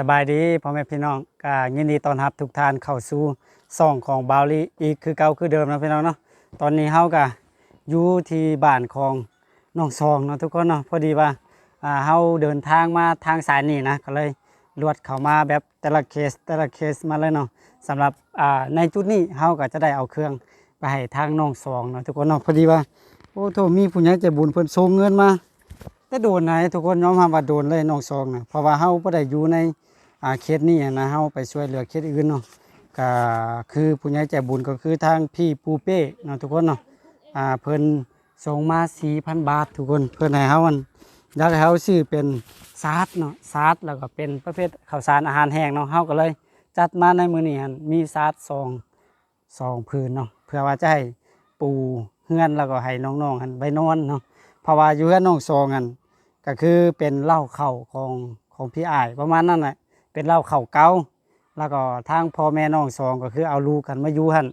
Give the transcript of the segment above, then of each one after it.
สบายดีพ่อแม่พี่น้องก็ยินดีต้อนรับทุกท่านเข้าสู่ซ่องของบาวลีอีกคือเก่าคือเดิมนะพี่น้องเนาะตอนนี้เฮาก็อยู่ที่บ้านของน้องซองเนาะทุกคนเนาะพอดีว่าอ่าเฮาเดินทางมาทางสายนี้นะก็เลยลวดเข้ามาแบบแต่ละเคสแต่ละเคสมาเลยเนาะสำหรับอ่าในจุดนี้เฮาก็จะได้เอาเครื่องไปให้ทางน้องซองเนาะทุกคนเนาะพอดีว่าโอ้โทมีผู้ใหญ่ใจบุญเพิ่นส่งเงินมาแต่โดนไหนทุกคนยอมรับว่าโดนเลยน้องซองนะเพราะว่าเฮาบ่ได้อยู่ใน เคสนี้นะเฮาไปช่วยเหลือเคสอื่นเนาะก็คือผู้ใหญ่ใจบุญก็คือทางพี่ปูเป้เนาะทุกคนเนาะอ่าเพิ่นส่งมา4,000 บาท ทุกคนเพิ่นให้เฮาอันอยากให้เฮาซื้อเป็นซาดเนาะซาดแล้วก็เป็นประเภทข้าวสารอาหารแห้งเนาะเฮาก็เลยจัดมาในมื้อนี้หั่นมีซาดซองซองพื้นเนาะเพื่อว่าจะให้ปูเฮือนแล้วก็ให้น้องๆหั่นไปนอนเนาะเพราะว่าอยู่เฮือนน้องซองหั่นก็คือเป็นเหล้าเข่าของของพี่อ้ายประมาณนั้นแหละ เป็นเหล้าเข่าเกาแล้วก็ทางพ่อแม่น้องสองก็คือเอาลูกกันมาอยู่หัน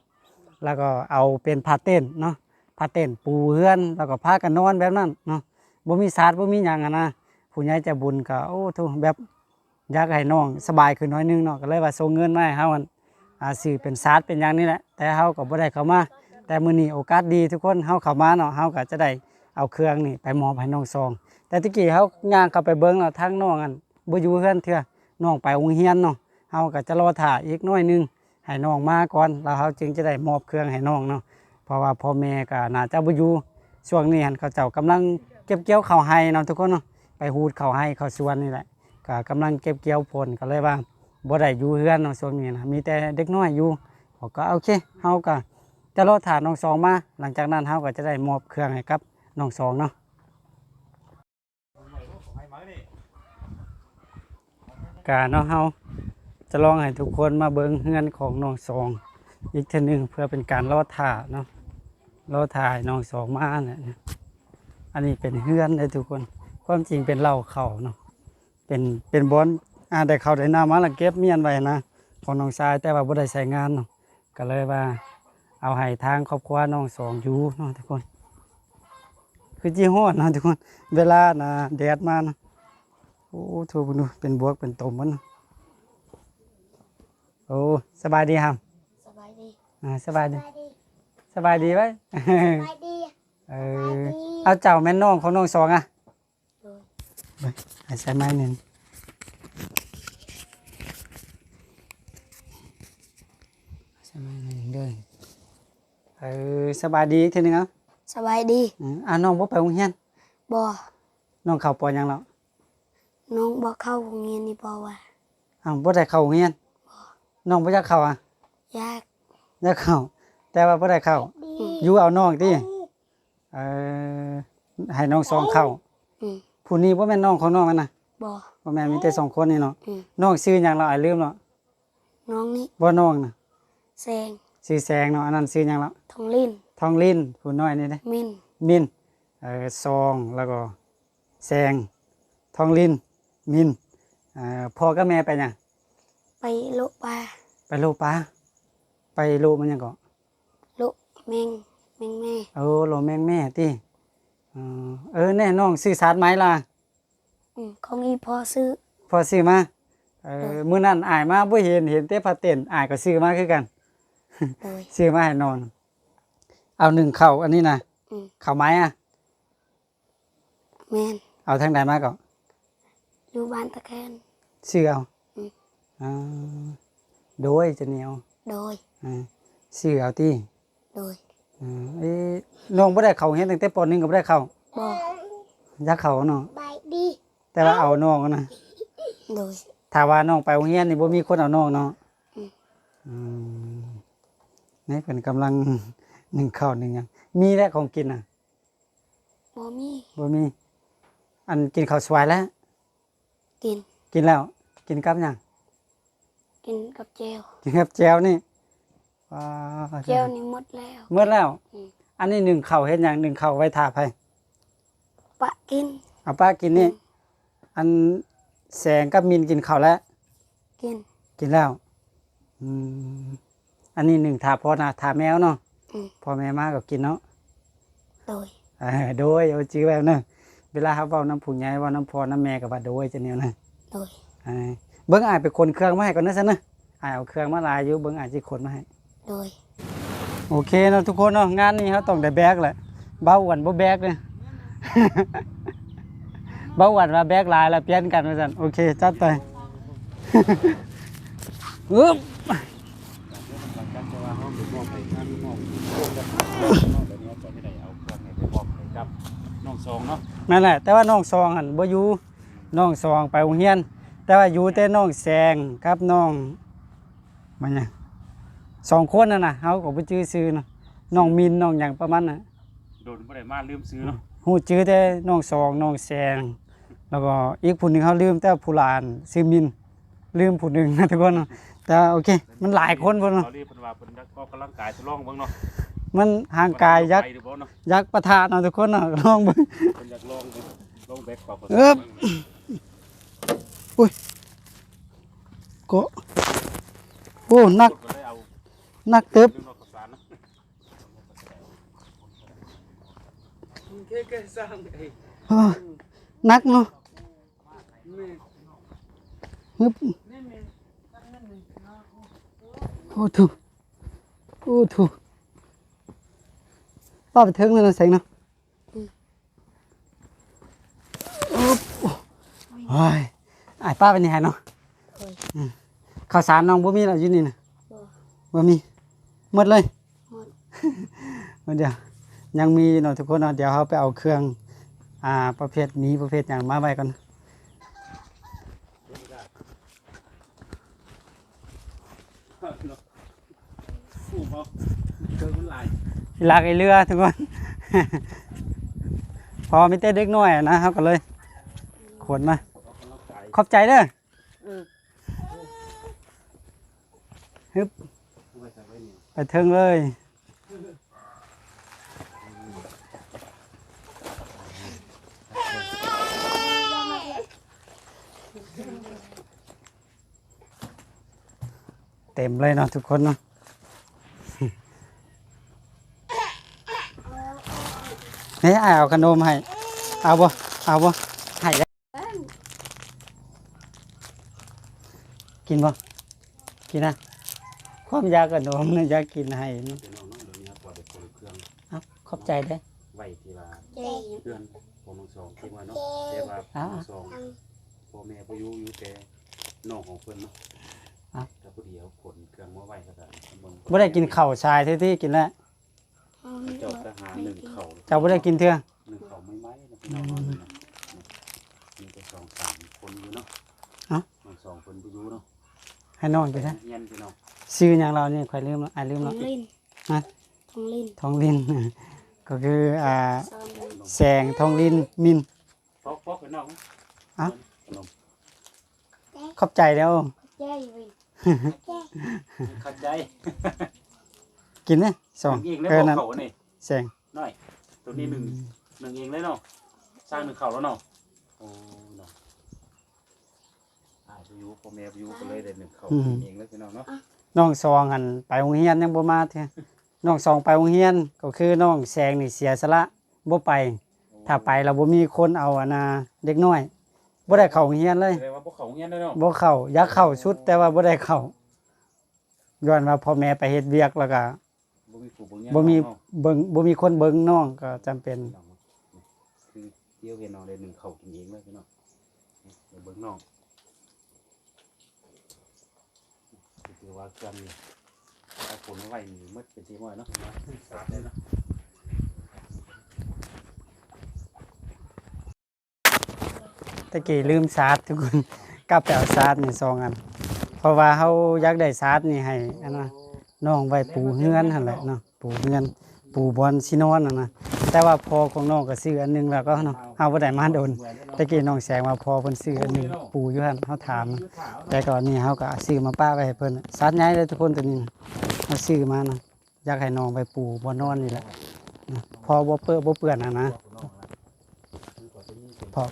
แล้วก็เอาเป็นพาเต้นเนาะพาเต้นปูเฮือน แล้วก็พากันนอนแบบนั้นเนาะบ่มีศาสตร์บ่มีหยังอะนะผู้ใหญ่ใจะบุญก็โอ้โทแบบอยากให้น้องสบายขึ้นน้อยนึงเนาะก็เลยว่าส่งเงินมาให้เฮาอันอาซื้อเป็นศาสตร์เป็นอย่างนี้แหละแต่เฮาก็บ่ได้เข้ามา แต่มื้อนี้โอกาสดีทุกคนเฮาเข้ามาเนาะเฮาก็จะได้เอาเครื่องนี่ไปมอบให้น้องซอง แต่ตะกี้เขาย่างเข้าไปเบิ้งแล้วทางน้องอันบ่อยู่เฮือนเถื่อ น้องไปโรงเรียนเนาะเฮาก็จะรอถ่าอีกน้อยหนึงให้น้องมาก่อนแล้วเขาจึงจะได้มอบเครื่องให้น้องเนาะเพราะว่าพ่อแม่ก็น่าจะบ่อยู่ช่วงนี้หันเขาเจ้ากำลังเก็บเกี่ยวข้าวให้เนาะทุกคนเนาะไปหูดข้าวให้ข้าวสวนนี่แหละก็กำลังเก็บเกี่ยวผลก็เลยว่าบ่ได้อยู่เฮือนเนาะช่วงนี้นะมีแต่เด็กน้อยอยู่เขาก็โอเคเฮาก็จะรอถ่าน้องสองมา หลังจากนั้นเฮาก็จะได้มอบเครื่องให้กับน้องสองเนาะ กาเนาะเฮาจะลองให้ทุกคนมาเบิ่งเฮือนของน้องสองอีกทีหนึ่งเพื่อเป็นการรอถ่าเนาะรอถ่ายน้องสองมาเนี่ยอันนี้เป็นเฮือนเลยทุกคน ความจริงเป็นเหล้าเขาเนาะเป็นเป็นบอนอ่าได้เขาได้น้ามาแล้วเก็บเมียนไว้นะของน้องชายแต่ว่าบ่ได้ใช้งานเนาะก็เลยว่า เอาให้ทางครอบครัวน้องสองอยู่เนาะทุกคน คือจีฮอนเนะทุกคน เวลานะแดดมานะ โอ้ถูกดูเป็นบวกเป็นตมมัน โอ้สบายดีครับสบายดีอ่าสบายดี สบายดีสบายดีไหมสบายดีเอสบายอดีเอาเจ้าแม่นน้องของน้องสองอะโดยไปให้ใช้ไม้หนึ่งใช้ไม้หนึ่งเด้วยเออสบายดีอีกทีหนึงเอะสบายดีอ่าน้องบ่ไปโรงเรียนบ่น้องเข้าปอยังแล้ว น้องบ่เข้าโรงเรียนนี่บ่ว่าอ้าวบ่ได้เข้าโรงเรียนน้องบ่อยากเข้าอะยากอยากเข้า แต่ว่าบ่ได้เข้าอยู่เอาน้องติเออให้น้องสองเข้าอืมผู้นี้บ่แม่นน้องของน้องมันน่ะบ่บ่แม่นมีแต่สองคนนี่เนาะอืมน้องชื่อหยังเราอ้ายลืมเนาะน้องนี่บ่น้องน่ะแซงชื่อแสงเนาะอันนั้นชื่อหยังแล้วทองลิ้นทองลิ้นผู้น้อยนี่เด้มินมินเอ่อซองแล้วก็แสงทองลิ้น มินเอ่อพ่อกับแม่ไปหยังไปโลปลาไปโลปลาไปโลมันหยังก็โลแมงแมงแม่เออโลแม่งแม่ติเออเออแน่น้องซื้อสาดไม้ล่ะอืมของอีพอซื้อ พอซื้อมาเออมื้อนั้นอายมาบ่เห็นเห็นแต่พาเต้นอายก็ซื้อมาคือกัน โดย ซื้อมาให้นอน เอาหนึ่งเข่าอันนี้นะอืม เข่าไม้อะแม่นเอาทางไหนมาก่อน อยู่บ้านตะแคนซื้อเอาอืมอ่าโดยจะเหนียวโดยอ่าซื้อเอาที่โดยอ่าเอ้ยน้องบ่ได้เข่าเฮ็ดตั้งแต่ปหนึ่งก็บ่ได้เข่าบ่อยากเข่าเนาะบายดี แต่ว่าเอาน้องนะโดยถ้าว่าน้องไปโรงเรียนนี่บ่มีคนเอาน้องเนาะอืมอืมนี่เป็นกำลังหนึ่งข้าวหนึ่งหยังมีแล้วของกินอะบ่มีบ่มี อันกินข้าวสวยแล้ว กิน กินแล้ว กินกับหยังกินกับเจลกินกับแจวนี่ว้าเจลนี่หมดแล้ว เมื่อแล้ว อืม อันนี้หนึ่งเข่าวเฮ็ดหยังหนึ่งเข่าวไว้ทาไผปะกิน เอาป้ากินนี่อันแสงกับมินกินข้าวแล้ว กิน กินแล้ว อืม อันนี้หนึ่งทาพ่อนะทาแมวเนาะอืม พ่อแม่มาก็กินเนาะโดย เออโดยเอาจื้อแบบเนาะ เวลาเขาเว้าน้ำผู้ใหญ่เว่าน้ำพ่อน้ำแม่ก็ว่าโดยจะแนวนะโดยเออเบิ่งอ้ายไปขนเครื่องมาให้ก่อนนะซั่นนะอ้ายเอาเครื่องมาหลายอยู่เบิ่งอ้ายสิขนมาให้ โดย โอเคเนาะทุกคนเนาะงานนี้เขาต้องได้แบกแหละเบาหวันบ่แบกเลยเบาหวันว่าแบกหลายแล้วเปลี่ยนกันว่าซั่นโอเคจัดไป อึ๊บหลังจากที่ว่าเขาไปมอบให้งานมอบโครงกับน้องแบบนี้จะไม่ได้เอาเครื่องให้ไปมอบให้กับน้องสองเนาะ นั่นแหละ แต่ว่าน้องซองหั่นบ่อยู่น้องซองไปโรงเรียน แต่ว่าอยู่แต่น้องแซงครับน้องมันหยังสองคนนั่นน่ะเฮาก็บ่ชื่อชื่อเนาะน้องมินน้องหยังประมาณน่ะโดนบ่ได้มาลืมซื้อเนาะฮู้ชื่อแต่น้องซองน้องแซงแล้วก็อีกผู้หนึงเฮาลืมแต่ผู้หลานชื่อมินลืมผู้หนึงนะทุกคนเนาะแต่โอเค มันหลายคนพุ่นเนาะตอนนี้เพิ่นว่าเพิ่นอยากออกกำลังกายทดลองเบิ่งเนาะ มันห่างกายยักษ์ไปหรือบ่เนาะยักษ์ประทานเนาะทุกคนเนาะลองเบิ่งเพิ่นอยากลองดูลองแบกความเอิบก็โอ้หนักก็เลยเอาหนักเติบเรื่องนอกข้าวสารเนาะเออหนักเนาะฮึบโอ้ถูโอ้ถู ป้าไปถึงแล้วนะแสงเนาะโอ้โอ้ยไอ้ายป้าเป็นยังไงเนาะอืมข้าวสารน้องบ่มีแล้วอยู่นี่นะบ่บ่มีหมดเลยหมดหมดเดียวยังมีเนาะทุกคนเนาะเดี๋ยวเขาไปเอาเครื่อง อ่า ประเภทหนี้ประเภทอย่างมาไว้ก่อนฟูบ่เกินมันหลาย ลากไอเรือทุกคน พอมีแต่เด็กน้อยอะนะเขาก็เลยขนมาออกกำลังกายขอบใจเด้อไว้ใส่ไว้นี่ไปเทิงเลยเต็มเลยเนาะทุกคนเนาะ เฮ้ยอ้ายเอาขนมให้ เอาบ่เอาบ่ให้ได้กินบ่กินนะความอยากขนมเนี่ยอยากกินให้เนาะเป็นน้องๆเดี๋ยวนี้ครับว่าได้คนเครื่องเอาขอบใจเด้อ ไว้ที่ว่าเจ๊เพื่อนผมทั้งสองคิดว่าเนาะแต่ว่าผมทั้งสองพ่อแม่บ่อยู่อยู่แต่น้องของเพิ่นเนาะอะ แต่พอดีเอาขนเครื่องมาไว้แล้วก็เบิ่งบ่ได้กินข้าวชายที่ที่กินแล้วเอาเจ้าท หารหนึ่งเข่าเจ้าบ่ได้กินเทื่อหนึ่งเข่าไม่ไหมนะพี่น้องเนาะมีแต่สองสามคนอยู่เนาะเอ้าน้องสองคนบ่อยู่เนาะให้น้องกินซะเฮียนพี่น้องชื่อหยังเราเนี่ยค่อยลืมแล้วอ้ายลืมทอแล้วงลินฮะ ทองลินทองลิน ก็คืออ่าซ้อมลินแสงทองลินมินพอกพอกพี่น้องเอ้าขนมขอบใจแล้ว เจ๊วินเข้าใจกินนะสองหนึ่งเองแล้วเกินบอนั้นกเขานี่ แสงน้อย ตัวนี้หนึ่งหนึ่งเองเลยเนาะสร้างหนึ่งเข่าแล้วเนาะโอ้เนาะอ่าไปอยู่พ่อแม่ไปอยู่ก็เลยได้หนึ่งเข่ากินเองแล้วพี่น้องเนาะน้องซองหันไปโรงเรียนยังบ่มาเทื่อน้องซองไปโรงเรียนก็คือน้องแสงนี่เสียสละบ่ไป ถ้าไปแล้วบ่มีคนเอาอะนะเด็กน้อยบ่ได้เข้าโรงเรียนเลยแสดงว่าพวกเขาเงี้ยเลยเนาะบ่เข้าอยากเข้าชุดแต่ว่าบ่ได้เข้าย้อนว่าพ่อแม่ไปเฮ็ดเวียกแล้วก็บ่ มีผู้เบิ่งเงี้ยบ่มีเนาะเบิ่งบ่มีคนเบิ่งน้องก็จำเป็นพี่น้องเนาะคือเที่ยวเห็นน้องได้หนึ่งเข่ากินเองเลยพี่น้องเดี๋ยวเบิ่งน้องคือว่าเครื่องนี่เอาผลมาไว้นี่หมืดเป็นสีม้อยเนาะสาดเลยเนาะตะกี้ลืมชาร์จทุกคน กลับไปเอาชาร์จนี่สองอัน เพราะว่าเฮาอยากได้ชาร์จนี่ให้อันนะ น้องไว้ปูเฮือนหั่นแหละเนาะปูเฮือนปูบอลสินอนน่ะนะแต่ว่าพอของน้องก็ซื้ออันหนึงแล้วก็เนาะเอาบ่ได้มาโดนตะกี้น้องแสงว่าพอเพิ่นซื้ออันหนึงปูอยู่หั่นเฮาถามนะแต่ก่อนนี้เฮาก็ซื้อมาป้าไว้ให้เพิ่นชาร์จใหญ่เลยทุกคนตัวนี้นะเฮาซื้อมานะอยากให้น้องไปปูบ่นอนนี่แหละนะพอบ่เปื้อนบ่เปื้อนน่ะนะพอ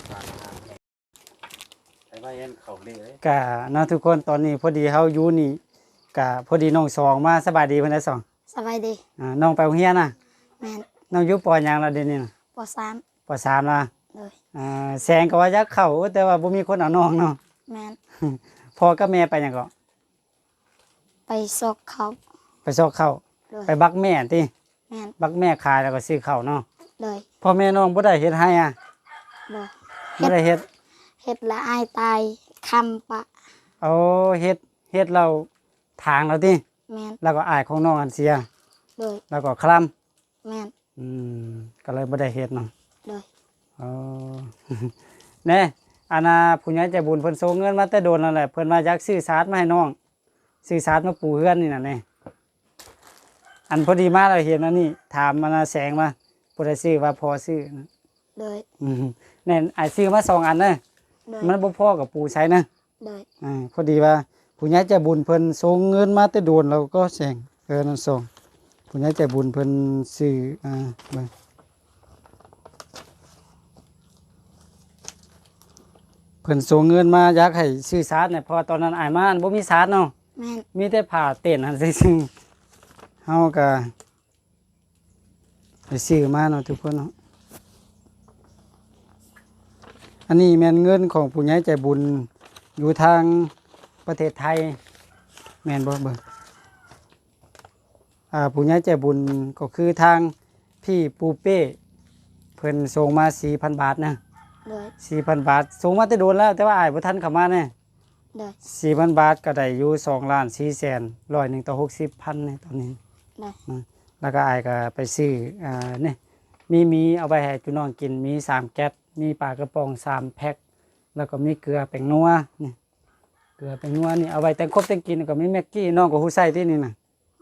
ใช้ไว้เห็นเขาเลยเลยกะเนาะทุกคนตอนนี้พอดีเฮาอยู่นี่ กะพอดีน้องสองมาสบายดีเพิ่นได้สองสบายดีอ่าน้องไปโรงเรียนน่ะแม่นน้องอยู่ปอหยังแล้วเดี๋ยวนี้น่ะปสามปอสามละเลยอ่าแสงก็ว่าอยากเข้าแต่ว่าบ่มีคนเอาน้องเนาะแม่นพพ่อกับแม่ไปหยังก็ไปซอกเขาไปซอกข้าวเลยไปบักแม่ติแม่นบักแม่ขายแล้วก็ซื้อข้าวเนาะเลยพ่อแม่น้องบ่ได้เฮ็ดให้อะเลยบ่ได้เฮ็ด เฮ็ดละอายตายคำปะ เอาเฮ็ดเฮ็ดเรา ทางเราติแม่นแล้วก็อายของน้องอันเสียเลยแล้วก็คลำแม่นอืมก็เลยบ่ได้เฮ็ดเนาะเลยอ๋อ แน่อานาผู้ใหญ่ใจบุญเพิ่นส่งเงินมาแต่โดนนั่นแหละเพิ่นมาอยากซื้อสาดมาให้น้องซื้อสาดมาปูเฮือนนี่น่ะแน่อันพอดีมาเราเห็นอันนี้ถามมานาแสงมาผู้ใดซื้อว่าพอซื้อนะเลยอืมแน่นอายซื้อมาสองอันนะเลยมันบ่พอกับปูใช้นะเลยอ่าพอดีว่า ผู้ใหญ่ใจบุญเพิ่นส่งเงินมาแต่โดนเราก็แสงเออนั่นส่งผู้ใหญ่ใจบุญเพิ่นซื้ออ่าเบิ่งเพิ่นส่งเงินมาอยากให้ซื้อซาดเนี่ยเพราะว่าตอนนั้นอายมาบ่มีซาดเนาะแม่นมีแต่ผ้าเต้นหั่นซื่อๆเฮาก็ไปซื้อมาเนาะทุกคนเนาะอันนี้แม่นเงินของผู้ใหญ่ใจบุญอยู่ทาง ประเทศไทย แม่นบ่เบิ่งอ่าผู้ใหญ่ใจบุญก็คือทางพี่ปูเป้เพิ่นส่งมา4,000บาทนะเลยสี่พันบาทสูงมาแต่โดนแล้วแต่ว่าอายบ่ทันเข้ามาเนี่ยเลยสี่พันบาทก็ได้อยู่สองล้านสี่แสนร้อยหนึ่งต่อหกสิบพันเนี่ยตอนนี้เลยอืมแล้วก็อายก็ไปซื้ออ่าเนี่ยมีมีเอาไปให้จุน้องกินมีสามแก๊สมีปลากระป๋องสามแพ็คแล้วก็มีเกลือแป้งนัวนี่เก ลือแป้งนัวนี่เอาไว้แต่งครบแต่งกินก็มีแม็กกี้น้องก็ฮู้ใส่ที่นี่น่ะ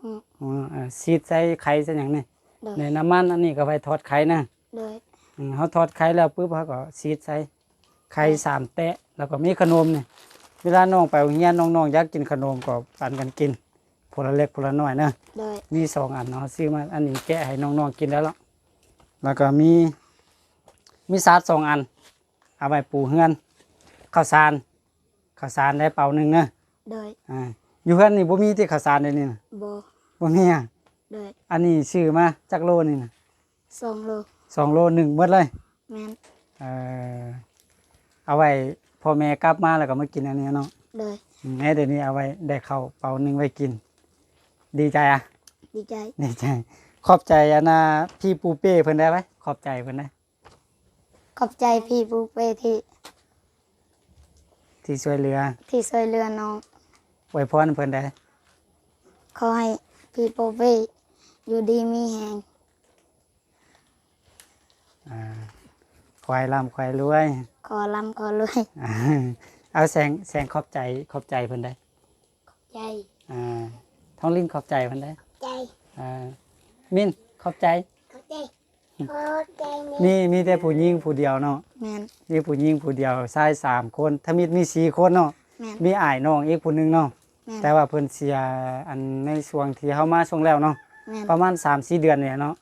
อืมอ๋ออ่าซีดใส่ไข่ใส่หยังนี่เลยในน้ำมันอันนี้ก็ไว้ทอดไข่นะเลยอืมเขาทอดไข่แล้วปุ๊บเขาก็ซีดใส่ไข่สามแตะแล้วก็มีขนมเนี่ยเวลาน้องไปโรงเรียนน้องๆอยากกินขนมก็ปันกันกินผลละเล็กผลละน้อยนะเลยมีสองอันเนาะซื้อมาอันนี้แกะให้น้องๆกินแล้วล่ะแล้วก็มีมีซาดสองอัน เอาไปปูเฮือนข้าวสาร ข้าวสารได้เป่าหนึ่งนะเลยอ่าอยู่เฮือนนี่บ่มีที่ข้าวสารเดี๋ยวนี้นะโบบ่มีอะเลยอันนี้ซื้อมาจักโลนี่นะสองโลสองโลหนึ่งหมดเลยแม่นเออเอาไว้พอแม่กลับมาแล้วก็มากินอันนี้เนาะเลยอืมแม่เดี๋ยวนี้เอาไว้ได้ข้าวเปล่าหนึ่งไว้กิน ดีใจอะดีใจดีใจ ขอบใจอันนะพี่ปูเป้เพิ่นได้ไหมขอบใจเพิ่นได้ ขอบใจพี่ปูเป้ที่ ที่ช่วยเหลือที่ช่วยเหลือน้องไว้พรเพิ่นได้ขอให้พี่ปูเป้อยู่ดีมีแหงอ่าควายร่ำควายรวย ขอลำขอรวยอ่าเอาแสงแสงขอบใจขอบใจเพิ่นได้ใจอ่าท้องลิ้นขอบใจเพิ่นได้ใจอ่ามินขอบใจ ขอใจขอใจ มีมีแต่ผู้หญิงผู้เดียวเนาะแม่นมีผู้หญิงผู้เดียวชายสามคนถ้ามีมีสี่คนเนาะแม่นมีอ้ายน้องอีกผู้หนึงเนาะแม่นแต่ว่าเพิ่นเสียอันในช่วงที่เฮามาช่วงแล้วเนาะแม่นประมาณ3-4เดือนเนี่ยเนาะ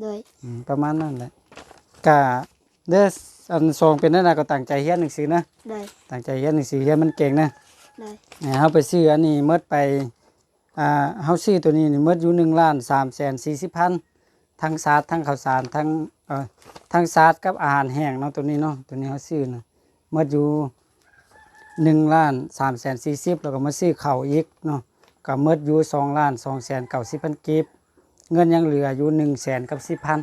เลยอืมประมาณนั้นแหละก็เด้ออันซองเป็นนั่นน่ะก็ตั้งใจเรียนหนังสือนะเลยตั้งใจเรียนหนังสือเรียนมันเก่งนะเลยเนี่ยเฮาไปซื้ออันนี้หมดไปอ่าเฮาซื้อตัวนี้นี่หมดอยู่1ล้าน3แสน40พัน ทั้งสาดทั้งข้าวสารทั้งเอ่อทั้งสาดกับอาหารแห้งเนาะตัวนี้เนาะตัวนี้เฮาซื้อนะหมดอยู่1ล้าน3แสน40แล้วก็มาซื้อข้าวอีกเนาะก็หมดอยู่2ล้าน2แสน90พันกีบเงินยังเหลืออยู่1แสนกับ10พัน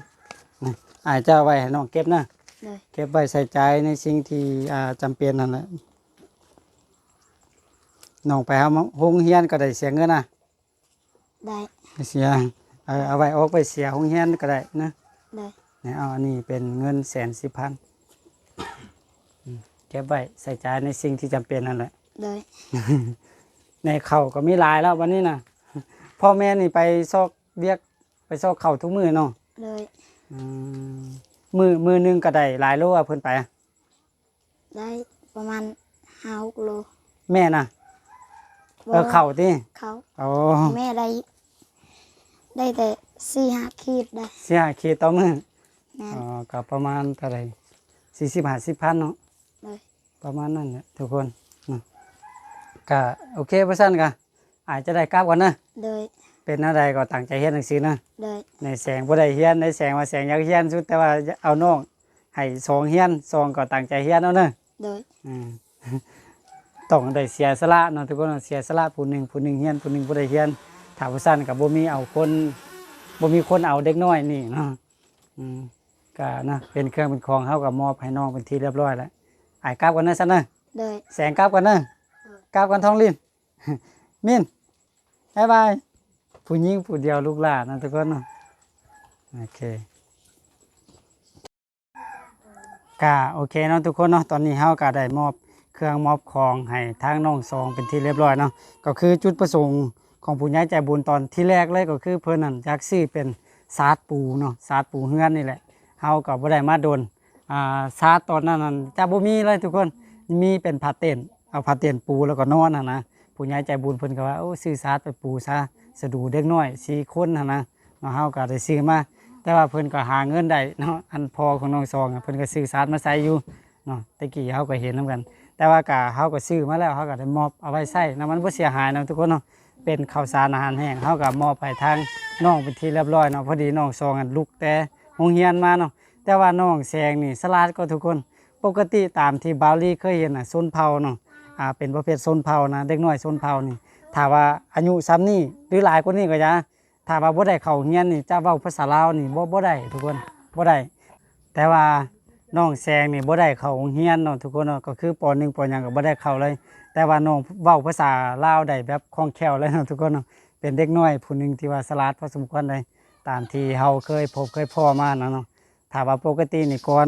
นะอาจจะเอาไว้ให้น้องเก็บนะเลยเก็บไว้ใส่ใจในสิ่งที่อ่าจำเป็นนั่นแหละน้องไปเอามาโรงเรียนก็ได้เสียเงินนะได้เสีย เออเอาไว้ออกไปเสียโรงเรียนก็ได้นะเลยเนี่ยเอาอันนี้เป็นเงินแสนสิบพันอืมเก็บไว้ใส่ใจในสิ่งที่จำเป็นนั่นแหละเลยในเข่าวก็มีหลายแล้ววันนี้นะพ่อแม่นี่ไปซอกเบียกไปซอกเข่าวทุกมือเนาะเลยอืมมือมือหนึงก็ได้หลายโลอะเพิ่นไปอะได้ประมาณห้าหกโล แม่น่ะเออเข่าที่เขาโอ้แม่ได้ ได้แต่สี่ห้าขีดได้เสียขีดต่อมือแม่นอ๋อก็ประมาณเท่าไหร่สี่สิบห้าสิบพันเนาะ เลยประมาณนั้นแหละทุกคนนะก็โอเคเพื่อนกันอาจจะได้กลับก่อนนะ เลยเป็นอะไรก็ตั้งใจเฮียนหนังสือนะ เลยในแสงบ่ได้เฮียนในแสงว่าแสงอยากเฮียนสุดแต่ว่าเอาน้องให้สองเฮียนสองก็ตั้งใจเฮียนเอาเนอะเลยอืม ต้องได้เสียสละเนาะทุกคนเนาะเสียสละผู้หนึ่งผู้หนึ่งเฮียนผู้หนึ่งบ่ได้เฮียน ถ้าว่าซั่นก็บ่มีเอาคนบ่มีคนเอาเด็กน้อยนี่เนาะอืมก็นะเป็นเครื่องเป็นของเฮาก็มอบให้น้องเป็นที่เรียบร้อยแล้วอ้ายกลับกันนะซั่นเด้อโดย แสงกลับกันเด้อกลับกันท้องลิ้น มินบ๊ายบายผู้หญิงผู้เดียวลูกหลานนะทุกคนเนาะโอเคก็โอเคเนาะทุกคนเนาะตอนนี้เฮาก็ได้มอบเครื่องมอบของให้ทางน้องซองเป็นที่เรียบร้อยเนาะก็คือจุดประสงค์ ของผู้ใหญ่ใจบุญตอนที่แรกเลยก็คือเพิ่นนั่นอยากซื้อเป็นซาดปูเนาะซาดปูเฮือนนี่แหละเฮาก็บ่ได้มาโดนอ่าซาดตอนนั้นนั่นจะบ่มีเลยทุกคนมีเป็นผ้าเต็นเอาผ้าเต็นปูแล้วก็นอนนะนะผู้ใหญ่ใจบุญเพิ่นก็ว่าโอ้ซื้อซาดไปปูซะสะดวกเด็กน้อยสี่คนนะนะเนาะเฮาก็ได้ซื้อมาแต่ว่าเพิ่นก็หาเงินได้เนาะอันพอของน้องซองเพิ่นก็ซื้อซาดมาใส่อยู่เนาะตะกี้เฮาก็เห็นนํกัน แต่ว่าก็เฮาก็ซื้อมาแล้วเฮาก็ได้มอบเอาไว้ใช้นะมันบ่เสียหายนะทุกคนเนาะ เป็นข้าวสารอาหารแห้งเฮาก็มอบไปทางน้องเป็นที่เรียบร้อยเนาะพอดีน้องซองอันลุกแต่โรงเรียนมาเนาะแต่ว่าน้องแซงนี่สลาดก็ทุกคนปกติตามที่บาวลี่เคยเห็นน่ะส้นเผาเนาะอ่าเป็นประเภทส้นเผานะเด็กน้อยส้นเผานี่ถ้าว่าอายุซ้ำนี่หรือหลายกว่านี้ก็จะถ้าว่าบ่ได้เข้าเรียนนี่จะเว้าภาษาลาวนี่บ่บ่ได้ทุกคนบ่ได้แต่ว่า น้องแซงนี่บ่ได้เข้าโรงเรียนเนาะทุกคนเนาะก็คือป .1 ปหยังก็บ่ได้เข้าเลย แต่ว่าน้องเว้าภาษาลาวได้แบบคล่องแคล่วเลยเนาะทุกคนเนาะเป็นเด็กน้อยผู้หนึงที่ว่าสลาดพอสมควรเลยตามที่เฮาเคยพบเคยพ่อมาเนาะเนาะถ้าว่าปกตินี่ก่อน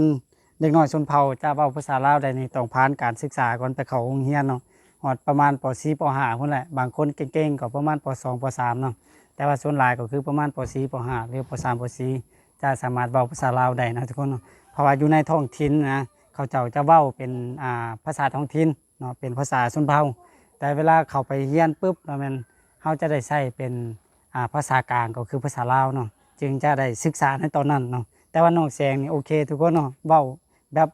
เด็กน้อยชนเผ่าจะเว้าภาษาลาวได้นี่ต้องผ่านการศึกษาก่อนไปเข้าโรงเรียนเนาะฮอดประมาณป .4 ป .5 พุ่นแหละบางคนเก่งๆก็ประมาณป .2 ป .3 เนาะแต่ว่าส่วนหลายก็คือประมาณป .4 ป .5 หรือป .3 ป .4 จะสามารถเว้าภาษาลาวได้นะทุกคนเนาะเพราะว่าอยู่ในท้องถิ่นนะเขาเจ้าจะเว้าเป็นอ่าภาษาท้องถิ่นเนาะเป็นภาษาชนเผ่าแต่เวลาเขาไปเรียนปุ๊บแล้วมันเขาจะได้ใช้เป็นอ่าภาษากลางก็คือภาษาลาวเนาะจึงจะได้ศึกษาในตอนนั้นเนาะแต่ว่าน้องแสงนี่โอเค ทุกคนเนาะเว้าแบบ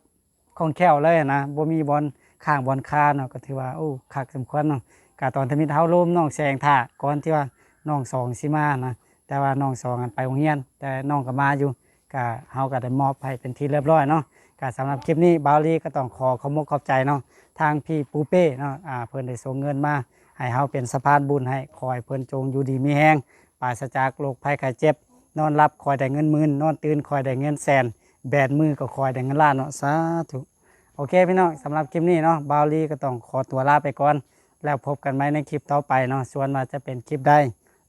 คล่องแคล่วเลยอะนะบ่มีบอลข้างบอลคาเนาะก็ถือว่าโอ้คักสมควรเนาะกะตอนทมิตเฮาลมน้องแซงท่าก่อนที่ว่าน้องสองสิมานะ แต่ว่าน้องสองกันไปโรงเรียน แต่น้องก็มาอยู่ก็เฮาก็ได้มอบให้เป็นที่เรียบร้อยเนาะก็สำหรับคลิปนี้บาวลีก็ต้องขอขอบมกขอบใจเนาะทางพี่ปูเป้เนาะอ่าเพิ่นได้ส่งเงินมาให้เฮาเป็นสะพานบุญให้คอยเพิ่นจงอยู่ดีมีแฮงปราศจากโรคภัยไข้เจ็บ นอนรับคอยได้เงินหมื่นนอนตื่นคอยได้เงินแสน แบนมือก็คอยได้เงินล้านเนาะสาธุโอเคพี่น้องสำหรับคลิปนี้เนาะบาวลีก็ต้องขอตัวลาไปก่อน แล้วพบกันไหมในคลิปต่อไปเนาะส่วนมาจะเป็นคลิปใด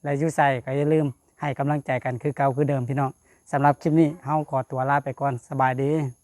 และอยูใส่ก็อย่าลืม ให้กำลังใจกันคือเก่าคือเดิมพี่น้องสำหรับคลิปนี้เฮาขอตัวลาไปก่อนสบายดี